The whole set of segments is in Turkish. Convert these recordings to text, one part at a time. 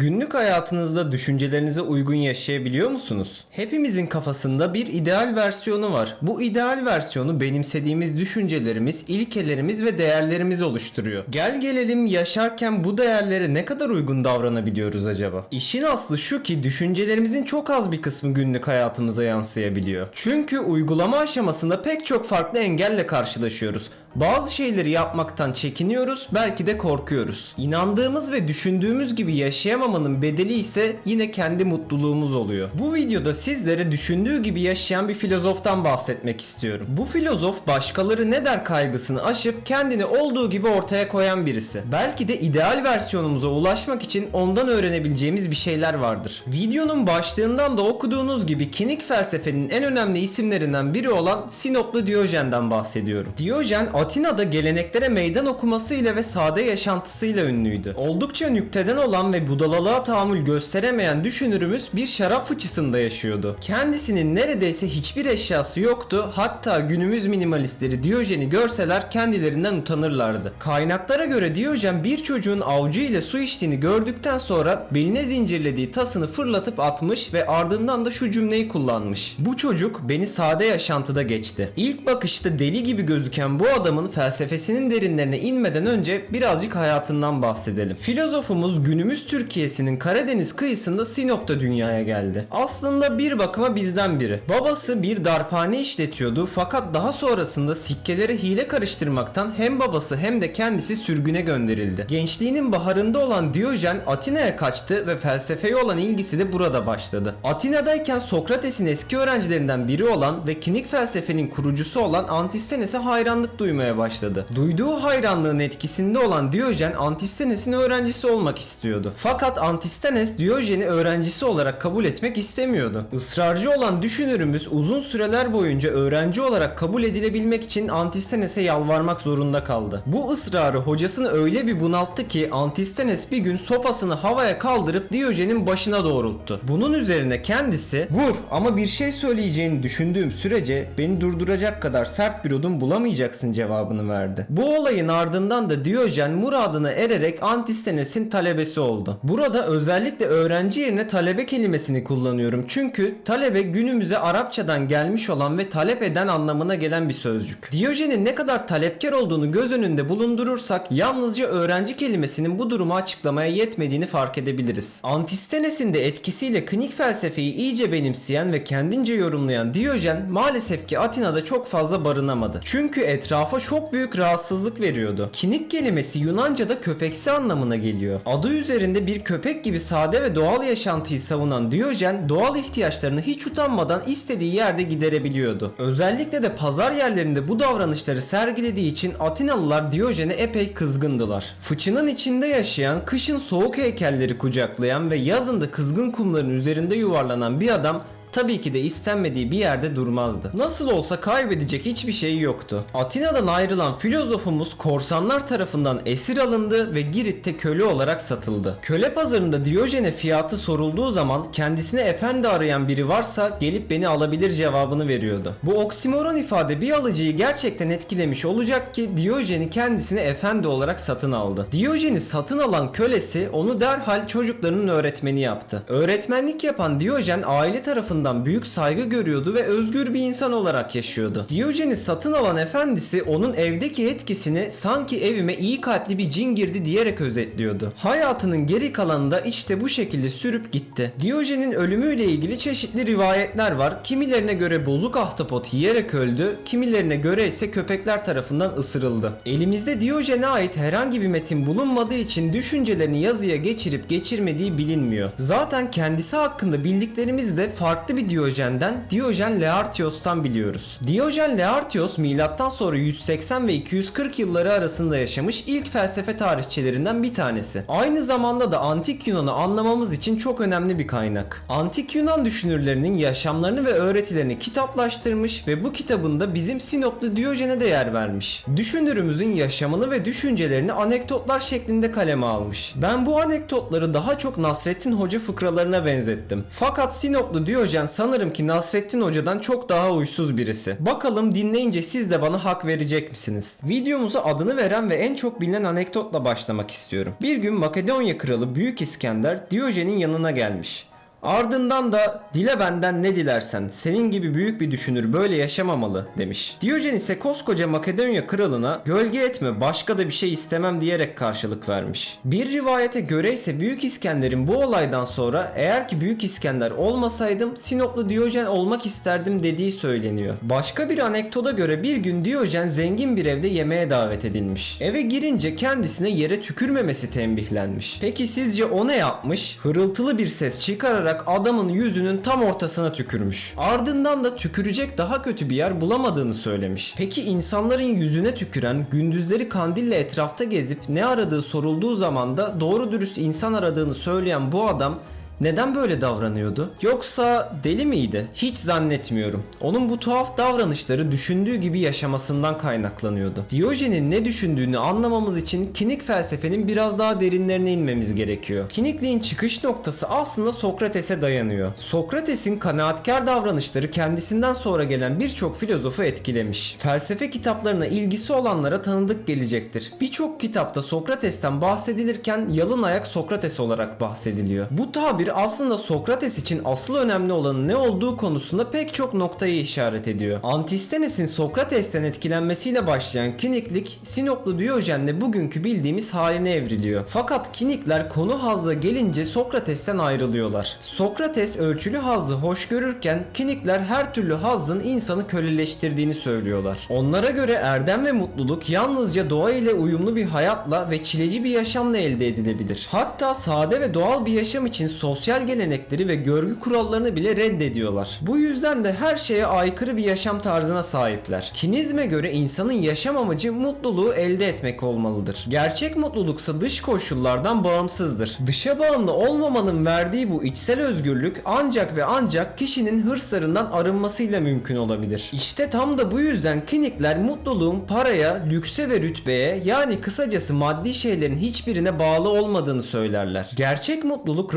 Günlük hayatınızda düşüncelerinize uygun yaşayabiliyor musunuz? Hepimizin kafasında bir ideal versiyonu var. Bu ideal versiyonu benimsediğimiz düşüncelerimiz, ilkelerimiz ve değerlerimiz oluşturuyor. Gel gelelim yaşarken bu değerlere ne kadar uygun davranabiliyoruz acaba? İşin aslı şu ki düşüncelerimizin çok az bir kısmı günlük hayatımıza yansıyabiliyor. Çünkü uygulama aşamasında pek çok farklı engelle karşılaşıyoruz. Bazı şeyleri yapmaktan çekiniyoruz, belki de korkuyoruz. İnandığımız ve düşündüğümüz gibi yaşayamamanın bedeli ise yine kendi mutluluğumuz oluyor. Bu videoda sizlere düşündüğü gibi yaşayan bir filozoftan bahsetmek istiyorum. Bu filozof başkaları ne der kaygısını aşıp kendini olduğu gibi ortaya koyan birisi. Belki de ideal versiyonumuza ulaşmak için ondan öğrenebileceğimiz bir şeyler vardır. Videonun başlığından da okuduğunuz gibi kinik felsefenin en önemli isimlerinden biri olan Sinoplu Diyojen'den bahsediyorum. Diyojen Atina'da geleneklere meydan okumasıyla ve sade yaşantısıyla ünlüydü. Oldukça nükteden olan ve budalalığa tahammül gösteremeyen düşünürümüz bir şarap fıçısında yaşıyordu. Kendisinin neredeyse hiçbir eşyası yoktu. Hatta günümüz minimalistleri Diyojen'i görseler kendilerinden utanırlardı. Kaynaklara göre Diyojen bir çocuğun avcı ile su içtiğini gördükten sonra beline zincirlediği tasını fırlatıp atmış ve ardından da şu cümleyi kullanmış. Bu çocuk beni sade yaşantıda geçti. İlk bakışta deli gibi gözüken bu adamın felsefesinin derinlerine inmeden önce birazcık hayatından bahsedelim. Filozofumuz günümüz Türkiye'sinin Karadeniz kıyısında Sinop'ta dünyaya geldi. Aslında bir bakıma bizden biri. Babası bir darphane işletiyordu fakat daha sonrasında sikkeleri hile karıştırmaktan hem babası hem de kendisi sürgüne gönderildi. Gençliğinin baharında olan Diyojen Atina'ya kaçtı ve felsefeye olan ilgisi de burada başladı. Atina'dayken Sokrates'in eski öğrencilerinden biri olan ve kinik felsefenin kurucusu olan Antistenes'e hayranlık duymaya başladı. Duyduğu hayranlığın etkisinde olan Diyojen Antistenes'in öğrencisi olmak istiyordu. Fakat Antistenes Diyojen'i öğrencisi olarak kabul etmek istemiyordu. Israrcı olan düşünürümüz uzun süreler boyunca öğrenci olarak kabul edilebilmek için Antistenes'e yalvarmak zorunda kaldı. Bu ısrarı hocasını öyle bir bunalttı ki Antistenes bir gün sopasını havaya kaldırıp Diyojen'in başına doğrulttu. Bunun üzerine kendisi vur ama bir şey söyleyeceğini düşündüğüm sürece beni durduracak kadar sert bir odun bulamayacaksın cevabını verdi. Bu olayın ardından da Diyojen muradına ererek Antistenes'in talebesi oldu. Burada özellikle öğrenci yerine talebe kelimesini kullanıyorum. Çünkü talebe günümüze Arapçadan gelmiş olan ve talep eden anlamına gelen bir sözcük. Diyojen'in ne kadar talepkar olduğunu göz önünde bulundurursak yalnızca öğrenci kelimesinin bu durumu açıklamaya yetmediğini fark edebiliriz. Antistenes'in de etkisiyle klinik felsefeyi iyice benimseyen ve kendince yorumlayan Diyojen maalesef ki Atina'da çok fazla barınamadı. Çünkü etrafa çok büyük rahatsızlık veriyordu. Kinik kelimesi Yunanca'da köpeksi anlamına geliyor. Adı üzerinde bir köpek gibi sade ve doğal yaşantıyı savunan Diyojen doğal ihtiyaçlarını hiç utanmadan istediği yerde giderebiliyordu. Özellikle de pazar yerlerinde bu davranışları sergilediği için Atinalılar Diyojen'e epey kızgındılar. Fıçının içinde yaşayan, kışın soğuk heykelleri kucaklayan ve yazın da kızgın kumların üzerinde yuvarlanan bir adam tabii ki de istenmediği bir yerde durmazdı. Nasıl olsa kaybedecek hiçbir şey yoktu. Atina'dan ayrılan filozofumuz korsanlar tarafından esir alındı ve Girit'te köle olarak satıldı. Köle pazarında Diyojen'e fiyatı sorulduğu zaman kendisine efendi arayan biri varsa gelip beni alabilir cevabını veriyordu. Bu oksimoron ifade bir alıcıyı gerçekten etkilemiş olacak ki Diyojen'i kendisine efendi olarak satın aldı. Diyojen'i satın alan kölesi onu derhal çocuklarının öğretmeni yaptı. Öğretmenlik yapan Diyojen aile tarafından büyük saygı görüyordu ve özgür bir insan olarak yaşıyordu. Diyojen'i satın alan efendisi onun evdeki etkisini sanki evime iyi kalpli bir cin girdi diyerek özetliyordu. Hayatının geri kalanında işte bu şekilde sürüp gitti. Diyojen'in ölümüyle ilgili çeşitli rivayetler var. Kimilerine göre bozuk ahtapot yiyerek öldü, kimilerine göre ise köpekler tarafından ısırıldı. Elimizde Diyojen'e ait herhangi bir metin bulunmadığı için düşüncelerini yazıya geçirip geçirmediği bilinmiyor. Zaten kendisi hakkında bildiklerimiz de farklı bir Diyojen'den Diyojen Laertios'tan biliyoruz. Diyojen Laertios milattan sonra 180 ve 240 yılları arasında yaşamış ilk felsefe tarihçilerinden bir tanesi. Aynı zamanda da antik Yunan'ı anlamamız için çok önemli bir kaynak. Antik Yunan düşünürlerinin yaşamlarını ve öğretilerini kitaplaştırmış ve bu kitabında bizim Sinoplu Diyojen'e de yer vermiş. Düşünürümüzün yaşamını ve düşüncelerini anekdotlar şeklinde kaleme almış. Ben bu anekdotları daha çok Nasrettin Hoca fıkralarına benzettim. Fakat Sinoplu Diyojen Diyojen sanırım ki Nasrettin Hoca'dan çok daha uysuz birisi. Bakalım dinleyince siz de bana hak verecek misiniz? Videomuza adını veren ve en çok bilinen anekdotla başlamak istiyorum. Bir gün Makedonya kralı Büyük İskender Diyojen'in yanına gelmiş. Ardından da dile benden ne dilersen senin gibi büyük bir düşünür böyle yaşamamalı demiş. Diyojen ise koskoca Makedonya kralına gölge etme başka da bir şey istemem diyerek karşılık vermiş. Bir rivayete göre ise Büyük İskender'in bu olaydan sonra eğer ki Büyük İskender olmasaydım Sinoplu Diyojen olmak isterdim dediği söyleniyor. Başka bir anekdota göre bir gün Diyojen zengin bir evde yemeğe davet edilmiş. Eve girince kendisine yere tükürmemesi tembihlenmiş. Peki sizce o ne yapmış? Hırıltılı bir ses çıkararak adamın yüzünün tam ortasına tükürmüş. Ardından da tükürecek daha kötü bir yer bulamadığını söylemiş. Peki insanların yüzüne tüküren, gündüzleri kandille etrafta gezip ne aradığı sorulduğu zaman da doğru dürüst insan aradığını söyleyen bu adam neden böyle davranıyordu? Yoksa deli miydi? Hiç zannetmiyorum. Onun bu tuhaf davranışları düşündüğü gibi yaşamasından kaynaklanıyordu. Diyojen'in ne düşündüğünü anlamamız için kinik felsefenin biraz daha derinlerine inmemiz gerekiyor. Kinikliğin çıkış noktası aslında Sokrates'e dayanıyor. Sokrates'in kanaatkar davranışları kendisinden sonra gelen birçok filozofu etkilemiş. Felsefe kitaplarına ilgisi olanlara tanıdık gelecektir. Birçok kitapta Sokrates'ten bahsedilirken yalın ayak Sokrates olarak bahsediliyor. Bu tabir aslında Sokrates için asıl önemli olanın ne olduğu konusunda pek çok noktayı işaret ediyor. Antistenes'in Sokrates'ten etkilenmesiyle başlayan kiniklik Sinoplu Diyojen'le bugünkü bildiğimiz haline evriliyor. Fakat kinikler konu hazza gelince Sokrates'ten ayrılıyorlar. Sokrates ölçülü hazzı hoş görürken kinikler her türlü hazzın insanı köleleştirdiğini söylüyorlar. Onlara göre erdem ve mutluluk yalnızca doğa ile uyumlu bir hayatla ve çileci bir yaşamla elde edilebilir. Hatta sade ve doğal bir yaşam için sosyal gelenekleri ve görgü kurallarını bile reddediyorlar. Bu yüzden de her şeye aykırı bir yaşam tarzına sahipler. Kinizme göre insanın yaşam amacı mutluluğu elde etmek olmalıdır. Gerçek mutluluksa dış koşullardan bağımsızdır. Dışa bağımlı olmamanın verdiği bu içsel özgürlük ancak ve ancak kişinin hırslarından arınmasıyla mümkün olabilir. İşte tam da bu yüzden kinikler mutluluğun paraya, lükse ve rütbeye yani kısacası maddi şeylerin hiçbirine bağlı olmadığını söylerler. Gerçek mutluluk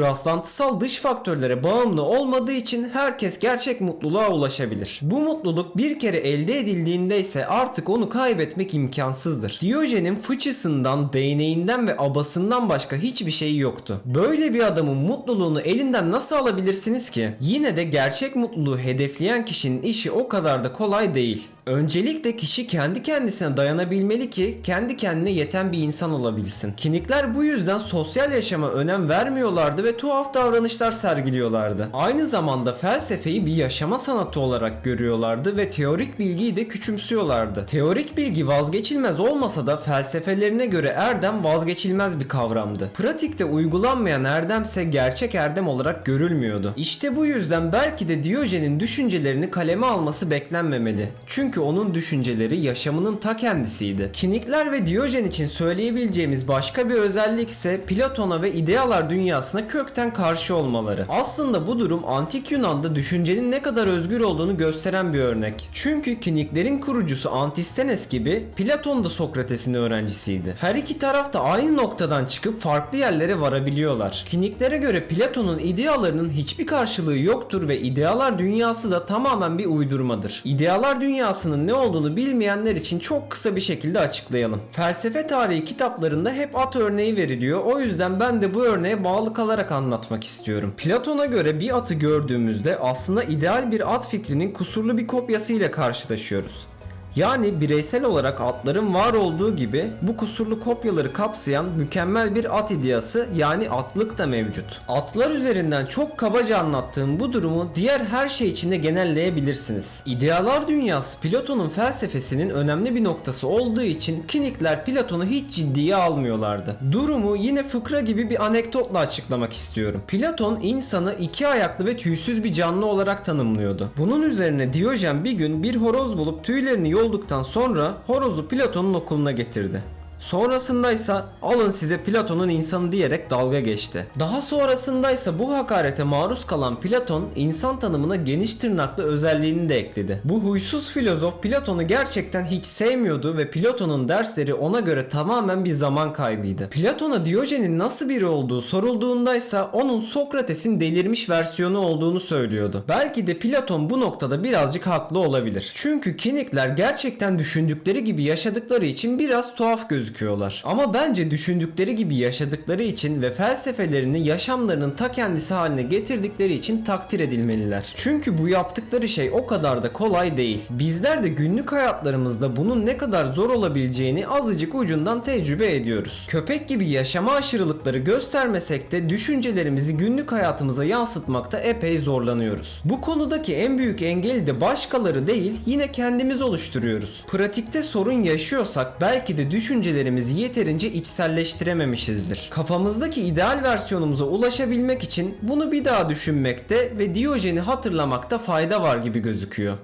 rastlantısal dış faktörlere bağımlı olmadığı için herkes gerçek mutluluğa ulaşabilir. Bu mutluluk bir kere elde edildiğinde ise artık onu kaybetmek imkansızdır. Diyojen'in fıçısından, değneğinden ve abasından başka hiçbir şeyi yoktu. Böyle bir adamın mutluluğunu elinden nasıl alabilirsiniz ki? Yine de gerçek mutluluğu hedefleyen kişinin işi o kadar da kolay değil. Öncelikle kişi kendi kendisine dayanabilmeli ki kendi kendine yeten bir insan olabilsin. Kinikler bu yüzden sosyal yaşama önem vermiyorlardı ve tuhaf davranışlar sergiliyorlardı. Aynı zamanda felsefeyi bir yaşama sanatı olarak görüyorlardı ve teorik bilgiyi de küçümsüyorlardı. Teorik bilgi vazgeçilmez olmasa da felsefelerine göre erdem vazgeçilmez bir kavramdı. Pratikte uygulanmayan erdemse gerçek erdem olarak görülmüyordu. İşte bu yüzden belki de Diyojen'in düşüncelerini kaleme alması beklenmemeli. Çünkü onun düşünceleri yaşamının ta kendisiydi. Kinikler ve Diyojen için söyleyebileceğimiz başka bir özellik ise Platon'a ve idealar dünyasına kökten karşı olmaları. Aslında bu durum antik Yunan'da düşüncenin ne kadar özgür olduğunu gösteren bir örnek. Çünkü kiniklerin kurucusu Antistenes gibi Platon da Sokrates'in öğrencisiydi. Her iki taraf da aynı noktadan çıkıp farklı yerlere varabiliyorlar. Kiniklere göre Platon'un idealarının hiçbir karşılığı yoktur ve idealar dünyası da tamamen bir uydurmadır. İdealar dünyasının ne olduğunu bilmeyenler için çok kısa bir şekilde açıklayalım. Felsefe tarihi kitaplarında hep at örneği veriliyor. O yüzden ben de bu örneğe bağlı kalarak anlatmak istiyorum. Platon'a göre bir atı gördüğümüzde aslında ideal bir at fikrinin kusurlu bir kopyası ile karşılaşıyoruz. Yani bireysel olarak atların var olduğu gibi bu kusurlu kopyaları kapsayan mükemmel bir at ideası yani atlık da mevcut. Atlar üzerinden çok kabaca anlattığım bu durumu diğer her şey için de genelleyebilirsiniz. İdealar dünyası Platon'un felsefesinin önemli bir noktası olduğu için kinikler Platon'u hiç ciddiye almıyorlardı. Durumu yine fıkra gibi bir anekdotla açıklamak istiyorum. Platon insanı iki ayaklı ve tüysüz bir canlı olarak tanımlıyordu. Bunun üzerine Diyojen bir gün bir horoz bulup tüylerini yolduktan sonra horozu Platon'un okuluna getirdi. Sonrasındaysa alın size Platon'un insanı diyerek dalga geçti. Daha sonrasındaysa bu hakarete maruz kalan Platon insan tanımına geniş tırnaklı özelliğini de ekledi. Bu huysuz filozof Platon'u gerçekten hiç sevmiyordu ve Platon'un dersleri ona göre tamamen bir zaman kaybıydı. Platon'a Diyojen'in nasıl biri olduğu sorulduğundaysa onun Sokrates'in delirmiş versiyonu olduğunu söylüyordu. Belki de Platon bu noktada birazcık haklı olabilir. Çünkü kinikler gerçekten düşündükleri gibi yaşadıkları için biraz tuhaf gözüküyorlar. Ama bence düşündükleri gibi yaşadıkları için ve felsefelerini yaşamlarının ta kendisi haline getirdikleri için takdir edilmeliler. Çünkü bu yaptıkları şey o kadar da kolay değil. Bizler de günlük hayatlarımızda bunun ne kadar zor olabileceğini azıcık ucundan tecrübe ediyoruz. Köpek gibi yaşama aşırılıkları göstermesek de düşüncelerimizi günlük hayatımıza yansıtmakta epey zorlanıyoruz. Bu konudaki en büyük engeli de başkaları değil yine kendimiz oluşturuyoruz. Pratikte sorun yaşıyorsak belki de düşüncelerimizi yeterince içselleştirememişizdir. Kafamızdaki ideal versiyonumuza ulaşabilmek için bunu bir daha düşünmekte ve Diyojen'i hatırlamakta fayda var gibi gözüküyor.